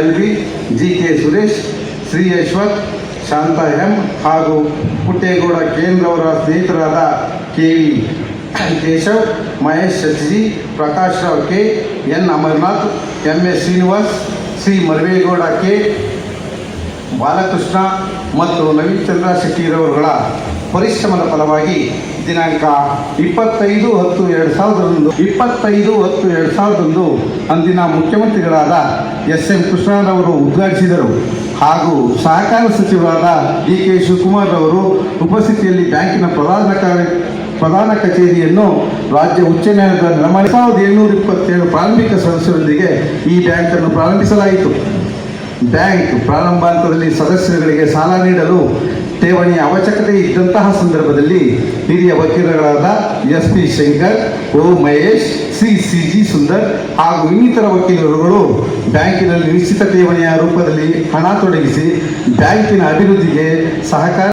L B, G K Suresh, Shri Yashwath, Shanta M ಹಾಗೂ ಪುಟ್ಟೇಗೌಡ ಕೇಂದ್ರವರ ಸ್ನೇಹಿತರಾದ K V Keshav Mahesh Shashi Prakash Rao K, N Amarnath, M S Srinivas, Shri Maravegowda K, Balakrishna ಮತ್ತು ನವೀನ್ ಚಂದ್ರ ಶೆಟ್ಟಿರವರುಗಳ ಪರಿಶ್ರಮದ ಫಲವಾಗಿ ದಿನಾಂಕ ಇಪ್ಪತ್ತೈದು ಹತ್ತು ಎರಡು ಸಾವಿರದೊಂದು. ಇಪ್ಪತ್ತೈದು ಹತ್ತು ಎರಡು ಸಾವಿರದೊಂದು ಅಂದಿನ ಮುಖ್ಯಮಂತ್ರಿಗಳಾದ ಎಸ್ ಎಂ ಕೃಷ್ಣರವರು ಉದ್ಘಾಟಿಸಿದರು. ಹಾಗೂ ಸಹಕಾರ ಸಚಿವರಾದ ಡಿ ಕೆ ಶಿವಕುಮಾರ್ ಅವರು ಉಪಸ್ಥಿತಿಯಲ್ಲಿ ಬ್ಯಾಂಕಿನ ಪ್ರಧಾನ ಕಾರ್ಯ ಪ್ರಧಾನ ಕಚೇರಿಯನ್ನು ರಾಜ್ಯ ಉಚ್ಚ ನ್ಯಾಯಾಲಯದ ನಿರ್ಮಾಣ ಸಾವಿರದ ಏಳ್ನೂರ ಇಪ್ಪತ್ತೇಳು ಪ್ರಾರಂಭಿಕ ಸದಸ್ಯರೊಂದಿಗೆ ಈ ಬ್ಯಾಂಕನ್ನು ಪ್ರಾರಂಭಿಸಲಾಯಿತು. ಬ್ಯಾಂಕ್ ಪ್ರಾರಂಭ ಹಂತದಲ್ಲಿ ಸದಸ್ಯರುಗಳಿಗೆ ಸಾಲ ನೀಡಲು ಠೇವಣಿಯ ಅವಶ್ಯಕತೆ ಇದ್ದಂತಹ ಸಂದರ್ಭದಲ್ಲಿ ಹಿರಿಯ ವಕೀಲರಾದ S P Shankar, O Mahesh, C C G Sundar ಹಾಗೂ ಇನ್ನಿತರ ವಕೀಲರುಗಳು ಬ್ಯಾಂಕಿನಲ್ಲಿ ನಿಶ್ಚಿತ ಠೇವಣಿಯ ರೂಪದಲ್ಲಿ ಹಣ ತೊಡಗಿಸಿ ಬ್ಯಾಂಕಿನ ಅಭಿವೃದ್ಧಿಗೆ ಸಹಕಾರ